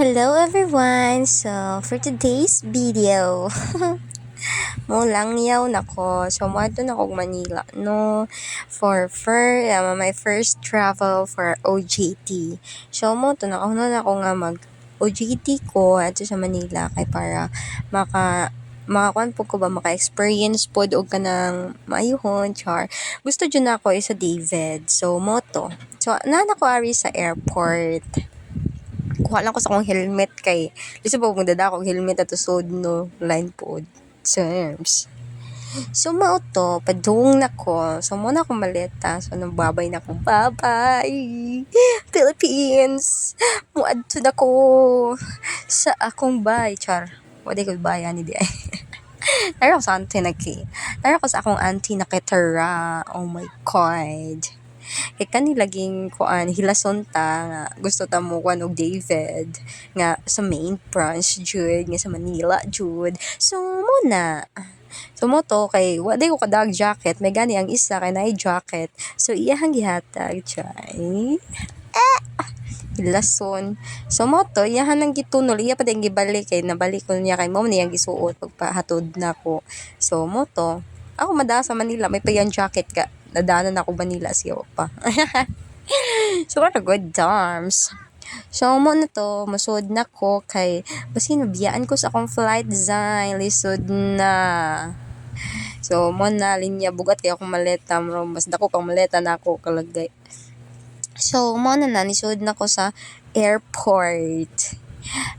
Hello everyone! So, for today's video, mo lang yaw nako. So, mo na ako Manila, no? For, for um, my first travel for OJT. So, mo to na na ako nga mag OJT ko ato sa Manila kay para maka makakuan po ko ba maka-experience pod og kanang maayuhon char gusto jud na ako isa David so moto so na ari sa airport kuha lang ko sa akong helmet kay lisa pa kung dada akong helmet at usod no? Line pod terms so mao to padung na ko. So mo na akong maleta. So nagbabay na ko babay. Philippines mo adto na ko. Sa akong bay char. Wala ko bayan ni di. Ay Nara ko sa auntie na. Nara ko sa akong auntie na kitara. Oh my God. Kay kani laging kuan hilason ta nga gusto ta mo kuan og David nga sa main branch jud nga sa Manila jud. So mo na. So kay wa day ko kadag jacket, may gani ang isa kay naay jacket. So iyahang gihatag chay. Ah! Hilason. So mo to iyahan nang gitunol iya pa din gibalik kay nabalik ko niya kay mo niyang gisuot pagpahatod na ko. So mo to ako mada sa Manila may payan jacket ka nadanan ako Manila siya pa. so what a good times. So mo na to masud na ko kay basin biyaan ko sa akong flight design lisod na. So mo na linya bugat kay akong maleta mo mas dako kang maleta na ako kalagay. So mo na na nisud na ko sa airport.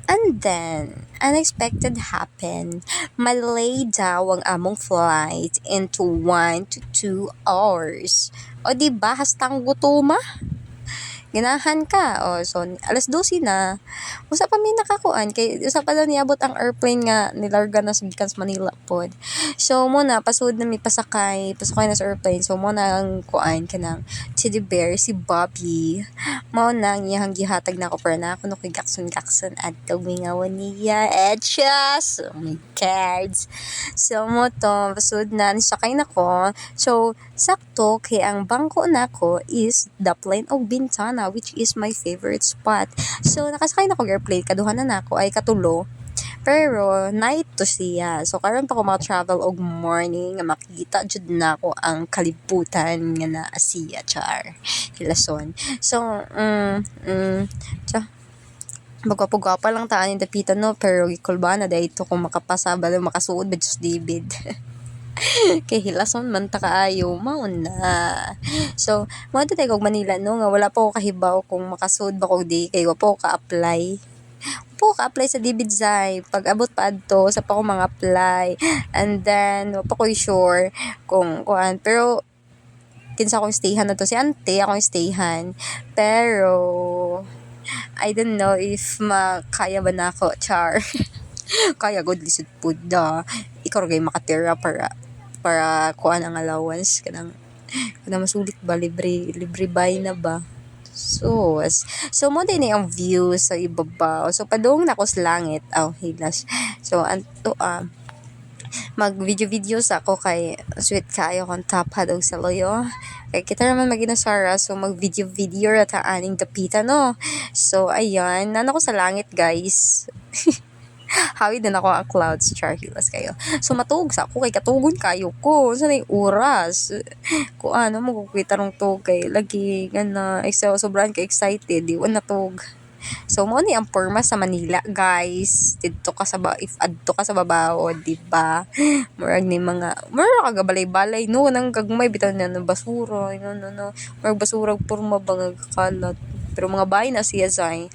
And then, unexpected happened. Malay daw ang among flight into 1 to 2 hours. O di ba hastang gutuma? Ganahan ka. O, so, alas 12 na. Usa pa may nakakuan. Kay, usa pa daw niabot ang airplane nga nilarga na sa gikan sa Manila pod. So, muna, pasud na may pasakay. Pasakay na sa airplane. So, muna ang kuan ka ng teddy bear, si Bobby. Mao na ang iyang gihatag na ako para na ako no kay Gakson Gakson at tumingawan niya. Etchas! Oh my cards. So, mo to, pasud na, nisakay na ko. So, sakto, kay ang bangko na ko is the plane of Bintana which is my favorite spot. So, nakasakay na ko airplane, kaduhan na nako ay katulo. Pero, night to siya. So, karon pa ko travel og morning, nga makikita jud na ko ang kalibutan nga na siya, char. Hilason. So, mm, mm, cha, magwapugwapa lang taan yung dapita no, pero gikulba na dahil ito kung makapasa ba makasuod ba Diyos David. kay hilason man ta kaayo mao na. So mo tayo kog Manila no? Nga wala pa ko kahibaw kung makasud ba ko di kay wa pa ko ka-apply. Po ka-apply sa David Zai pag abot pa adto sa pa ko mga apply and then wa pa ko sure kung kuan. Pero kinsa akong stayhan na to? Si ante akong stayhan. Pero I don't know if makaya ba na ako char. Kaya good lisod pud da ikaw gay makatira para para kuan ang allowance kanang kanang masulit ba libre libre buy na ba So, so mo din ang view sa ibaba. So, padung na ko sa langit. Oh, hilas. So, anto, ah, mag video videos ako kay sweet kayo kung tapad og sa loyo. Kay kita naman maginasara so mag video video at aning tapita no. So ayan, nano ko sa langit guys. Hawid na ako ang clouds, char hilas kayo. So matug ako kay katugon kayo ko. Sa oras. Ko ano mo rong tug kay lagi gana excel sobrang ka excited di na tug. So mo ni ang porma sa Manila, guys. Dito ka sa ba if adto ka sa babaw, di ba? Murag ni mga murag ka balay-balay no nang gagmay bitaw na ng basura, no no no. Murag basura porma ba nga kalat. Pero mga bahay na siya say.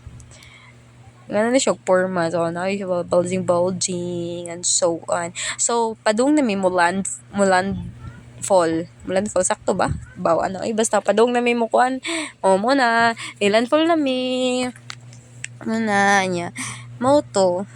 Nga na siya porma. So, na siya bulging bulging and so on. So, padung na mi mulan mulan fall. Mulan fall sakto ba? Baw ano ay basta padung na mi mo kuan. O mo na ilan fall na mi. Ano na niya. Moto.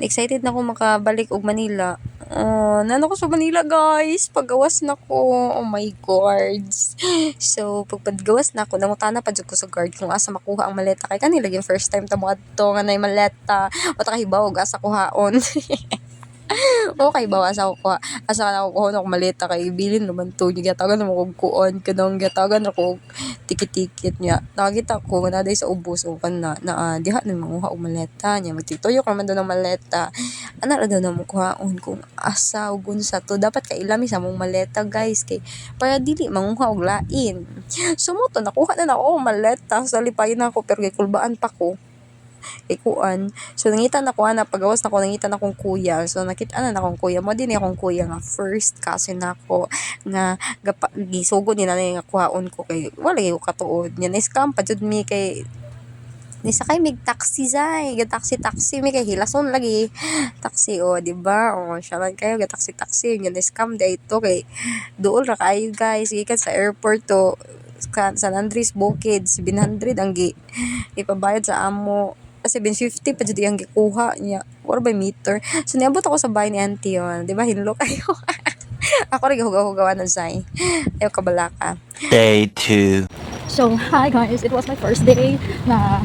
Excited na ako makabalik og Manila. Oh, nano ko sa Manila guys. Paggawas na ko. Oh my gods. So, pag paggawas na ko, nangutana pa jud ko sa guard kung asa makuha ang maleta. Kay kanila yung first time ta mo adto nga na maleta. O ta kahibaw og asa kuhaon. Okay, bawas ako ko. Asa ka na ako kuha ng maleta kay bilin naman to. Yung gatagan naman kong kuon. Kanang gatagan ako tikit-tikit niya. Nakakita ko na day sa ubos o kan na, na ah, diha na manguha og maleta niya. Magtituyo ka man daw ng maleta. Ana ra daw na mo kuhaon kung asa ug unsa to. Dapat kay ilami sa mong maleta guys kay para dili manguha og lain. Sumuto nakuha na na ako ang maleta. Sa lipay na ako pero kulbaan pa ko ikuan. So nangita na ko ana pagawas na ko nangita na akong kuya. So nakita na na akong kuya. Mo din akong kuya nga first cousin nako nga gapa, gisugod ni nanay nga kuhaon ko kay wala ko katuod. Nya na scam pa jud mi kay ni sakay mig taxi zay ga taxi taxi mi kay hilason lagi taxi o di ba o siya lang kayo ga taxi taxi na scam day ito kay duol ra kayo guys gikan sa airport to San Andres Bukid 700 ang gi ipabayad sa amo kasi 750 pa jud ang gikuha niya or by meter so niabot ako sa bahay ni auntie yun di ba hinlo kayo ako rin hugaw-hugawan ng say ayaw kabalaka Day two. So, hi guys, it was my first day na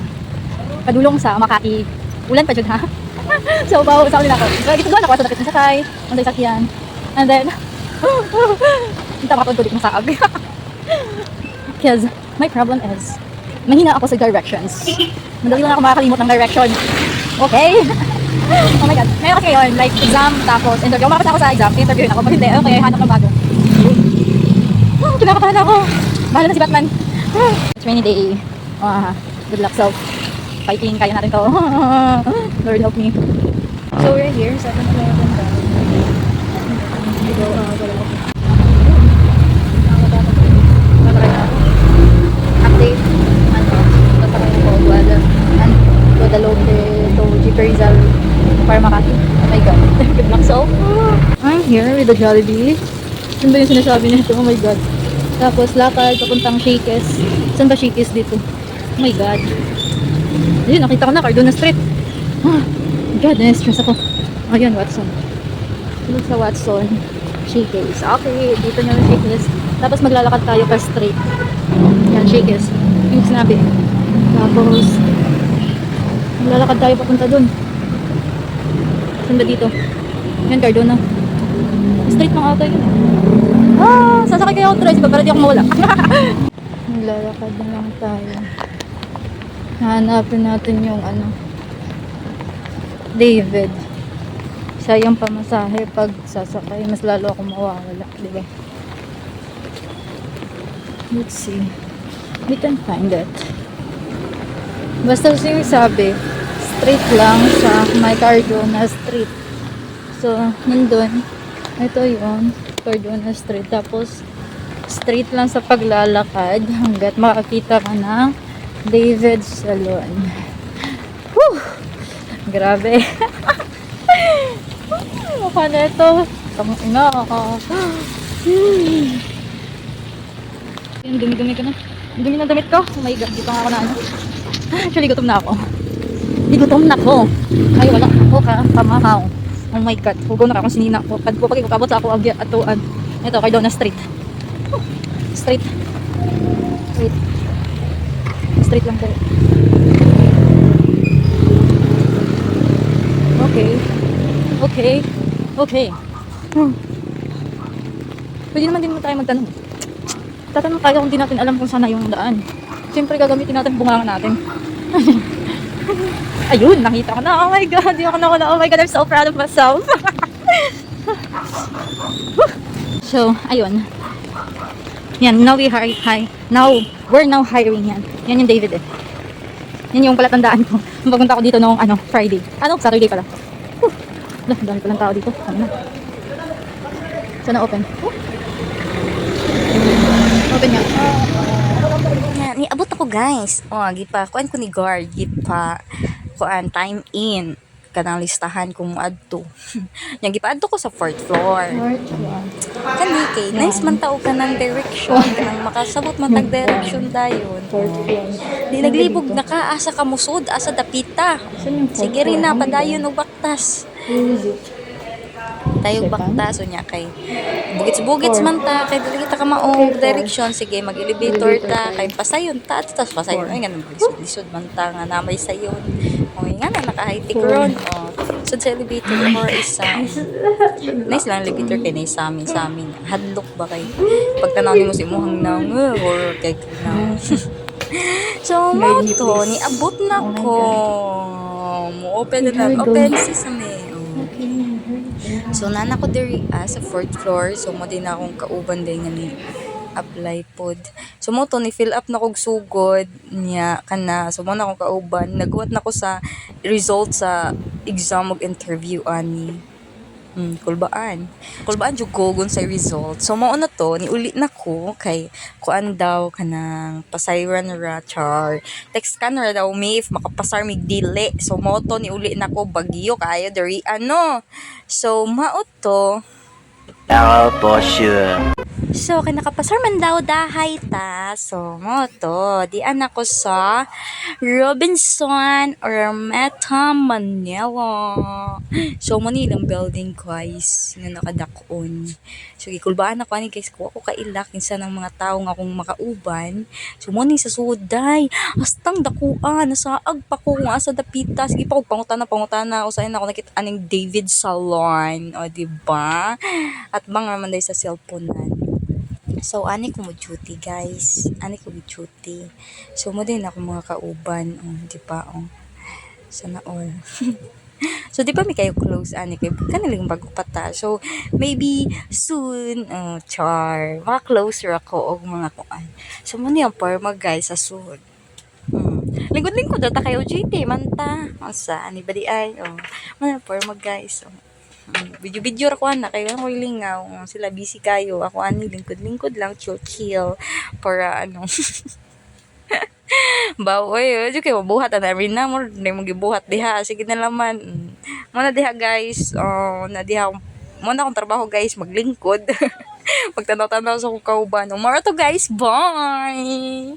padulong sa Makati. Ulan pa dyan ha. so, bawa sa ulit ako. So, gito na ako sa dakit ng sakay, ang day sakyan. And then, hindi ako ko ng saag. Because my problem is, mahina ako sa directions. Madali lang ako makakalimot ng direction. Okay? oh my God. Ngayon kasi yun, like exam, tapos interview. Umakot ako sa exam, interviewin ako. Pag hindi, okay, hanap ng bago. Hmm, kinakatahan ako. Bahala na si Batman. Rainy day. Ah, good luck self. Fighting, kaya natin to. Lord help me. So we're here sa 7-Eleven daw. Dito, ah, wala ako. Update. Ano? Sasakay ko. Wala. Ano? Guadalupe to Jeep Rizal. Para Makati. Oh my God. Good luck self. With the Jollibee. Ano ba yung sinasabi nito? Oh my God. Tapos lakad papuntang Shakes. Saan ba Shakes dito? Oh my God. Ayun, nakita ko na Cardona Street. Oh God, na-stress ako. Ayun, Watson. Sunod sa Watson. Shakes. Okay, dito na yung Shakes. Tapos maglalakad tayo pa straight. Yan, Shakes. Yung sinabi. Tapos, maglalakad tayo papunta dun. Saan ba dito? Yan, Cardona. Straight mga ata yun. Ah, sasakay kayo ako tricycle para di ako mawala. Maglalakad na lang tayo. Hanapin natin yung ano. David. Sayang pamasahe pag sasakay. Mas lalo ako mawawala. Di ba? Let's see. We can find it. Basta yung sabi, straight lang sa may Cardona Street. So, nandun. Ito yung Cardona Street. Tapos, straight lang sa paglalakad hanggat makakita ka ng David Salon. Whew! Grabe. Mukha na ito. Ina. Yung dumi-dumi ko na. Dumi ng damit ko. Oh my God, di pa nga ako na ano. Actually, gutom na ako. Di gutom na ako. Ay, wala ako ka. Pamahaw. Oh my God. Hugaw na ka kung sinina ko. Pag ko pag ikabot sa ako agya atuan. Ito, kay Donna Street. Street. Street. Street lang tayo. Okay. Okay. Okay. Hmm. Pwede naman din mo tayo magtanong. Tatanong tayo kung di natin alam kung sana yung daan. Siyempre gagamitin natin bunga natin. Ayun, nakita ko na. Oh my God, di ako na Oh my God, I'm so proud of myself. so, ayun. Yan, now we hire, hi, now, we're now hiring yan. Yan yung David eh. Yan yung palatandaan ko. Pagpunta ko dito noong, ano, Friday. Ano, Saturday pala. Whew. Dami palang tao dito. Ano na. Sana open. Whew. Open nga. Ako guys. Oh gipa. Kuan ko ni guard gipa. Kuan time in. Kanang listahan kung adto. Yang gipaadto ko sa fourth floor. Kani kay nice man tao ka ng direction. Kanang makasabot man tag direction dayon. Di naglibog na ka asa ka asa dapita. Sige rin na padayon og baktas tayo baktas unya kay bugits-bugits man ta kay dili kita ka maong direction sige mag-elevator ta kay pasayon ta at tas pasayon ay ganun lisod, man ta nga namay sayon o nga na naka high tech ron o so sa elevator or isa. Nice lang elevator kay nice sa amin sa amin. Hadlok ba kay pagtanaw nimo si imong nang or kay na. so mo Guide me, to ni abot na Oh ko. Mo open na open sesame. Oh. So nana ko diri ah, sa fourth floor. So mo din akong kauban din nga ni apply pod. So mo to ni fill up na kog sugod niya kana. So mo na akong kauban. Naguwat na ko sa result sa exam ug interview ani. Hmm, kulbaan. Kulbaan jud ko gun sa result. So mao na to ni uli na ko kay kuan daw kanang pasayran ra char. Text ka na ra daw mi if makapasar mig dili. So mao to ni uli na ko bagyo kayo diri ano. So mao to Arrow for sure. So, kay nakapasar man daw dahay ta. So, mo to. Di anak ko sa Robinson or Meta Manila. So, mo nilang building guys nga nakadakon. So, gikulbaan ako ani guys ko ako kailak kinsa ng mga tao nga akong makauban. So, mo ni sa suday. Astang dakuan nasaag pa ko nga sa dapita. Sige pa ko pangutana pangutana usahay na ako nakita aning David Salon. O, di ba? At mga man sa cellphone So, ani ko mo duty, guys. Ani ko mo duty. So, mo din ako mga kauban. Oh, di ba? Oh. Sana all. so, di ba may kayo close, ani kayo? Kanilang bago pa ta. So, maybe soon, oh, char. Maka-closer ako og mga kuan. So, mo niyang parma, guys, sa soon. Hmm. Lingkod-lingkod data kayo GT, manta. Asa, ani ba di ay? Oh. Mga parma, guys. Oh. Video-video ra ko na kayo ako lingaw. Sila busy kayo. Ako ani lingkod-lingkod lang chill chill para ano. Bawoy, oy, kayo mabuhat na rin na mo, na mo gibuhat diha. Sige na naman. Mm. Mo na diha guys. Oh, na diha mo na akong trabaho guys, maglingkod. Pagtanaw-tanaw sa akong kauban. Umara to guys. Bye.